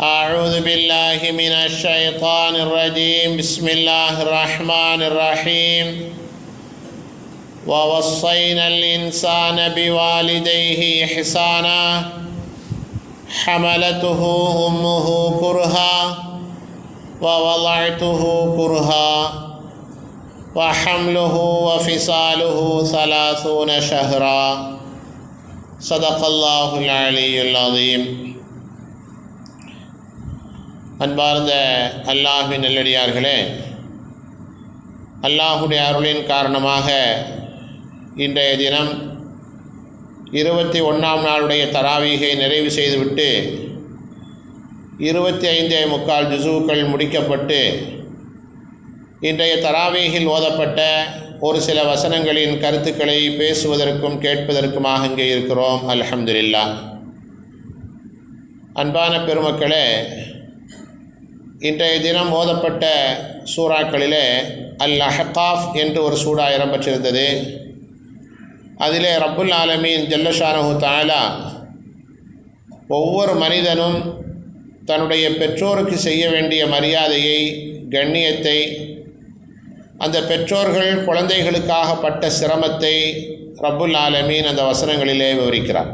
أعوذ بالله من الشيطان الرجيم. بسم الله الرحمن الرحيم. ووصينا الإنسان بوالديه إحسانا. حملته أمه كرها. ووضعته كرها. وحمله وفصاله ثلاثون شهرا. صدق الله العلي العظيم. அன்பார்ந்த அல்லாஹின் நல்லடியார்களே அல்லாஹுடைய அருளின் காரணமாக இன்றைய தினம் இருபத்தி ஒன்றாம் நாளுடைய தராவீகை நிறைவு செய்துவிட்டு இருபத்தி ஐந்தே முக்கால் ஜிசுக்கள் முடிக்கப்பட்டு இன்றைய தராவீகில் ஓதப்பட்ட ஒரு சில வசனங்களின் கருத்துக்களை பேசுவதற்கும் கேட்பதற்குமாக இங்கே இருக்கிறோம். அலமதுல்லா அன்பான பெருமக்களே இன்றைய தினம் ஓதப்பட்ட சூறாக்களிலே அல் அஹகாஃப் என்று ஒரு சூடா இடம்பெற்றிருந்தது. அதிலே ரப்புல் ஆலமீன் ஜல்லஷானஹு தாலா ஒவ்வொரு மனிதனும் தன்னுடைய பெற்றோருக்கு செய்ய வேண்டிய மரியாதையை கண்ணியத்தை அந்த பெற்றோர்கள் குழந்தைகளுக்காக பட்ட சிரமத்தை ரப்புல் ஆலமீன் அந்த வசனங்களிலே விவரிக்கிறார்.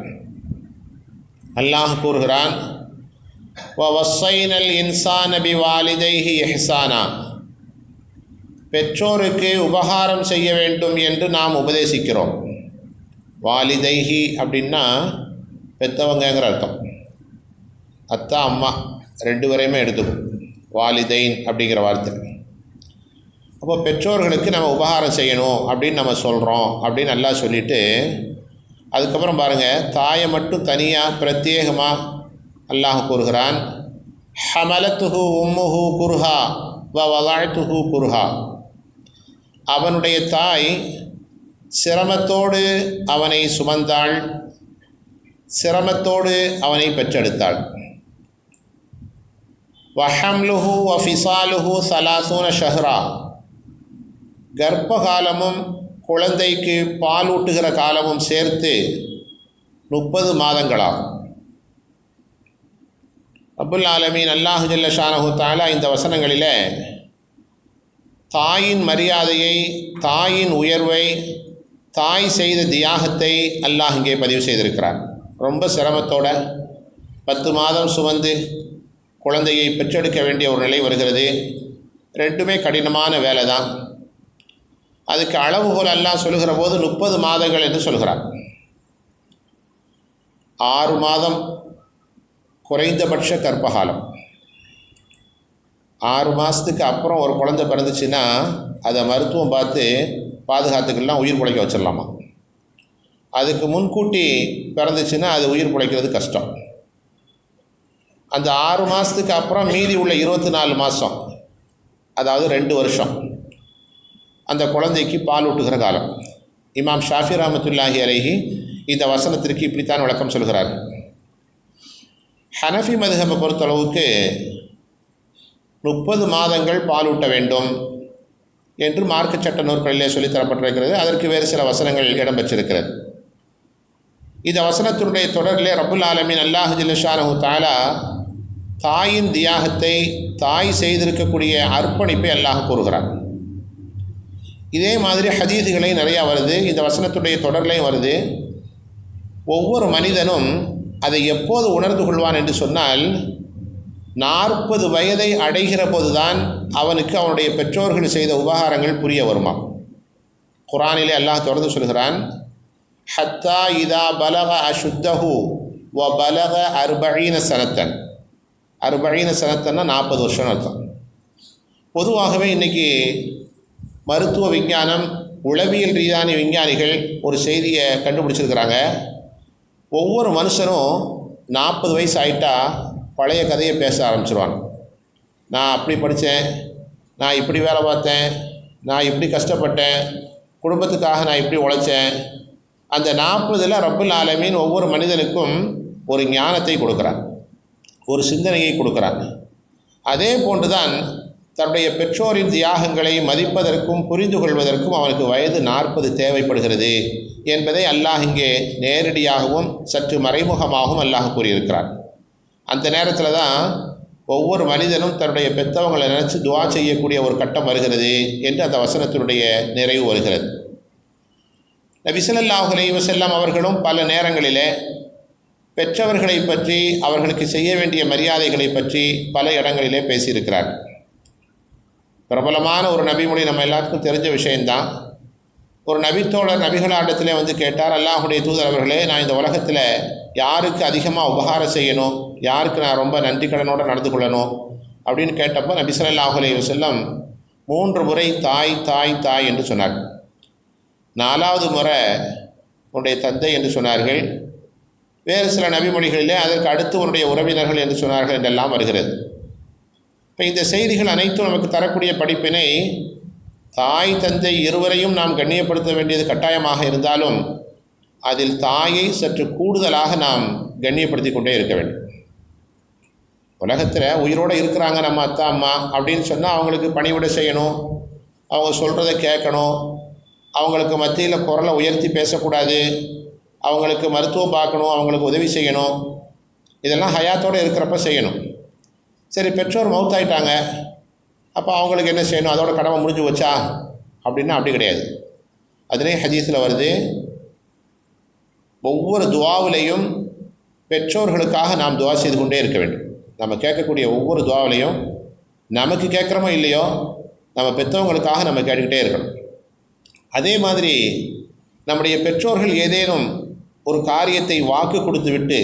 அல்லாஹ் கூறுகிறான் வசைனல் இன்சான் நபி வாலிதைஹி எஹ்சானா பெற்றோருக்கு உபகாரம் செய்ய வேண்டும் என்று நாம் உபதேசிக்கிறோம். வாலிதைஹி அப்படின்னா பெத்தவங்கங்கிற அர்த்தம். அத்தா அம்மா ரெண்டு வரையுமே எடுத்துக்கும். வாலிதைன் அப்படிங்கிற வார்த்தை. அப்போ பெற்றோர்களுக்கு நம்ம உபகாரம் செய்யணும் அப்படின்னு நம்ம சொல்கிறோம் அப்படின்னு நல்லா சொல்லிவிட்டு அதுக்கப்புறம் பாருங்கள் தாயை மட்டும் தனியாக பிரத்யேகமாக அல்லாஹ் கூறுகிறான் ஹமலத்துஹு உம்முஹு குர்ஹா வ வலாழ்த்துஹு குர்ஹா. அவனுடைய தாய் சிரமத்தோடு அவனை சுமந்தாள் சிரமத்தோடு அவனை பெற்றெடுத்தாள். வஹம்லுஹு வஃபிசாலுஹு சலாசூன ஷஹ்ரா. கர்ப்ப காலமும் குழந்தைக்கு பாலூட்டுகிற காலமும் சேர்த்து முப்பது மாதங்களாகும். அபுல் ஆலமீன் அல்லாஹு ஜல்ல ஷானஹு தாலா இந்த வசனங்களில் தாயின் மரியாதையை தாயின் உயர்வை தாய் செய்த தியாகத்தை அல்லாஹ் இங்கே பதிவு செய்திருக்கிறார் ரொம்ப சிரமத்தோட பத்து மாதம் சுமந்து குழந்தையை பெற்றெடுக்க வேண்டிய ஒரு நிலை வருகிறது. ரெண்டுமே கடினமான வேலை தான் அதுக்கு அளவுகோல் எல்லாம் சொல்லுகிற போது முப்பது மாதங்கள் என்று சொல்கிறார் ஆறு மாதம் குறைந்தபட்ச கர்ப்பகாலம். ஆறு மாதத்துக்கு அப்புறம் ஒரு குழந்தை பிறந்துச்சுன்னா அதை மருத்துவம் பார்த்து பாதுகாத்துக்கெல்லாம் உயிர் பிழைக்க வச்சிடலாமா? அதுக்கு முன்கூட்டி பிறந்துச்சுன்னா அது உயிர் பிழைக்கிறது கஷ்டம். அந்த ஆறு மாதத்துக்கு அப்புறம் மீதி உள்ள இருபத்தி நாலு மாதம் அதாவது ரெண்டு வருஷம் அந்த குழந்தைக்கு பால் ஊட்டுகிற காலம். இமாம் ஷாஃபி ரஹமத்துல்லாஹி அலைஹி இந்த வசனத்திற்கு இப்படித்தான் விளக்கம் சொல்கிறார்கள் ஹனஃபி மதுஹபை பொறுத்தளவுக்கு முப்பது மாதங்கள் பாலூட்ட வேண்டும் என்று மார்க்க சட்ட நூற்களிலே சொல்லித்தரப்பட்டிருக்கிறது அதற்கு வேறு சில வசனங்கள் இடம்பெற்றிருக்கிறது. இந்த வசனத்தினுடைய தொடரிலே ரபுல் ஆலமின் அல்லாஹு ஜில்லஷானு தாலா தாயின் தியாகத்தை தாய் செய்திருக்கக்கூடிய அர்ப்பணிப்பை அல்லாஹ் கூறுகிறார் இதே மாதிரி ஹதீதுகளையும் நிறையா வருது. இந்த வசனத்துடைய தொடர்லையும் வருது. ஒவ்வொரு மனிதனும் அதை எப்போது உணர்ந்து கொள்வான் என்று சொன்னால் நாற்பது வயதை அடைகிற போதுதான் அவனுக்கு அவனுடைய பெற்றோர்கள் செய்த உபகாரங்கள் புரிய வருமா? குரானிலே அல்லாஹ் தொடர்ந்து சொல்கிறான் ஹத்தா இதா பலக அசுத்தஹு வ பலக அர்பழீன சனத்தன். அர்பழீன சனத்தன்னா நாற்பது வருஷம் அர்த்தம். பொதுவாகவே இன்றைக்கி மருத்துவ விஞ்ஞானம் உளவியல் ரீதியான விஞ்ஞானிகள் ஒரு செய்தியை கண்டுபிடிச்சிருக்கிறாங்க. ஒவ்வொரு மனுஷனும் நாற்பது வயசு ஆகிட்டா பழைய கதையை பேச ஆரம்பிச்சிருவாங்க. நான் அப்படி படித்தேன் நான் இப்படி வேலை பார்த்தேன் நான் இப்படி கஷ்டப்பட்டேன் குடும்பத்துக்காக நான் இப்படி உழைச்சேன் அந்த நாற்பதில் ரப்புல் ஆலமீன் ஒவ்வொரு மனிதனுக்கும் ஒரு ஞானத்தை கொடுக்குறான் ஒரு சிந்தனையை கொடுக்குறான் அதே போன்று தான் தன்னுடைய பெற்றோரின் தியாகங்களை மதிப்பதற்கும் புரிந்து கொள்வதற்கும் அவனுக்கு வயது நாற்பது தேவைப்படுகிறது. என்பதை அல்லாஹ் இங்கே நேரடியாகவும் சற்று மறைமுகமாகவும் அல்லாஹ் கூறியிருக்கிறார் அந்த நேரத்தில் தான் ஒவ்வொரு மனிதனும் தன்னுடைய பெற்றவங்களை நினச்சி துவா செய்யக்கூடிய ஒரு கட்டம் வருகிறது என்று அந்த வசனத்தினுடைய நிறைவு வருகிறது. நபிசல்லாஹ் அலைவசல்லாம் அவர்களும் பல நேரங்களிலே பெற்றவர்களை பற்றி அவர்களுக்கு செய்ய வேண்டிய மரியாதைகளை பற்றி பல இடங்களிலே பேசியிருக்கிறார் பிரபலமான ஒரு நபிமொழி நம்ம எல்லாத்துக்கும் தெரிஞ்ச விஷயந்தான் ஒரு நபித்தோழர் நபிகளாண்டத்திலே வந்து கேட்டார் அல்லாஹுடைய தூதர் அவர்களே நான் இந்த உலகத்தில் யாருக்கு அதிகமாக உபகாரம் செய்யணும்? யாருக்கு நான் ரொம்ப நன்றி கடனோடு நடந்து கொள்ளணும்? அப்படின்னு கேட்டப்போ நபி ஸல்லல்லாஹு அலைஹி மூன்று முறை தாய் தாய் தாய் என்று சொன்னார் நாலாவது முறை உன்னுடைய தந்தை என்று சொன்னார்கள். வேறு சில நபிமொழிகளிலே அதற்கு அடுத்து உன்னுடைய உறவினர்கள் என்று சொன்னார்கள் என்றெல்லாம் வருகிறது. இப்போ இந்த செய்திகள் அனைத்தும் நமக்கு தரக்கூடிய படிப்பினை தாய் தந்தை இருவரையும் நாம் கண்ணியப்படுத்த வேண்டியது கட்டாயமாக இருந்தாலும் அதில் தாயை சற்று கூடுதலாக நாம் கண்ணியப்படுத்தி கொண்டே இருக்க வேண்டும். உலகத்தில் உயிரோடு இருக்கிறாங்க நம்ம அத்தா அம்மா அப்படின்னு சொன்னால் அவங்களுக்கு பணிவிட செய்யணும் அவங்க சொல்கிறத கேட்கணும் அவங்களுக்கு மத்தியில் குரலை உயர்த்தி பேசக்கூடாது அவங்களுக்கு மருத்துவம் பார்க்கணும் அவங்களுக்கு உதவி செய்யணும் இதெல்லாம் ஹயாத்தோடு இருக்கிறப்ப செய்யணும். சரி பெற்றோர் மவுத்தாயிட்டாங்க. அப்போ அவங்களுக்கு என்ன செய்யணும்? அதோட கடமை முடிஞ்சு வச்சா அப்படின்னா அப்படி கிடையாது. அதிலே ஹதீஸில் வருது ஒவ்வொரு துவாவிலையும் பெற்றோர்களுக்காக நாம் துவா செய்து கொண்டே இருக்க வேண்டும். நம்ம கேட்கக்கூடிய ஒவ்வொரு துவாவிலையும் நமக்கு கேட்குறோமோ இல்லையோ நம்ம பெற்றவங்களுக்காக நம்ம கேட்டுக்கிட்டே இருக்கணும். அதே மாதிரி நம்முடைய பெற்றோர்கள் ஏதேனும் ஒரு காரியத்தை வாக்கு கொடுத்து விட்டு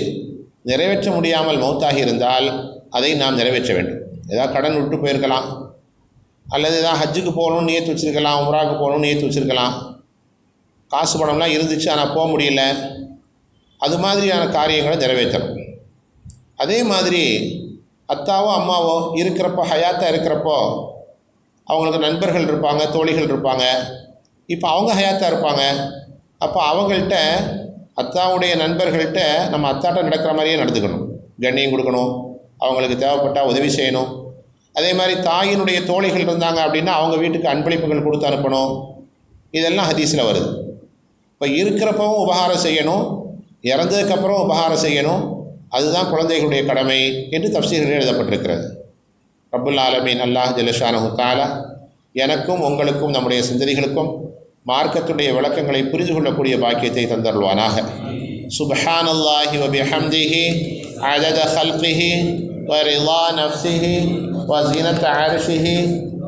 நிறைவேற்ற முடியாமல் மௌத்தாகி இருந்தால் அதை நாம் நிறைவேற்ற வேண்டும். ஏதாவது கடன் விட்டு போயிருக்கலாம். அல்லது தான் ஹஜ்ஜுக்கு போகணும்னு நியத்து வச்சுருக்கலாம் உம்ராவுக்கு போகணும்னு நியத்து வச்சுருக்கலாம். காசு பணம்லாம் இருந்துச்சு ஆனால் போக முடியல. அது மாதிரியான காரியங்களை நிறைவேற்றணும். அதே மாதிரி அத்தாவோ அம்மாவோ இருக்கிறப்போ ஹயாத்தாக இருக்கிறப்போ அவங்களுக்கு நண்பர்கள் இருப்பாங்க தோழிகள் இருப்பாங்க. இப்போ அவங்க ஹயாத்தாக இருப்பாங்க. அப்போ அவங்கள்ட்ட அத்தாவுடைய நண்பர்கள்ட்ட நம்ம அத்தாட்ட நடக்கிற மாதிரியே நடந்துக்கணும். கண்ணியம் கொடுக்கணும். அவங்களுக்கு தேவைப்பட்டால் உதவி செய்யணும். அதே மாதிரி தாயினுடைய தோழிகள் இருந்தாங்க அப்படின்னா அவங்க வீட்டுக்கு அன்பளிப்புகள் கொடுத்து அனுப்பணும் இதெல்லாம் ஹதீஸில் வருது இப்போ இருக்கிறப்பவும் உபகாரம் செய்யணும் இறந்ததுக்கப்புறம் உபகாரம் செய்யணும் அதுதான் குழந்தைகளுடைய கடமை என்று தப்சீர்கள் எழுதப்பட்டிருக்கிறது ரப்புல் ஆலமீன் அல்லாஹ் ஜலஷானு தாலா எனக்கும் உங்களுக்கும் நம்முடைய சிந்தனைகளுக்கும் மார்க்கத்துடைய விளக்கங்களை புரிந்து கொள்ளக்கூடிய பாக்கியத்தை தந்தருள்வானாக சுபஹான் அல்லாஹி வபிஹம்திஹி عدد خلقه ورضا نفسه وزينة عرشه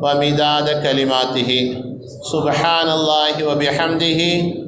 ومداد كلماته. سبحان الله وبحمده.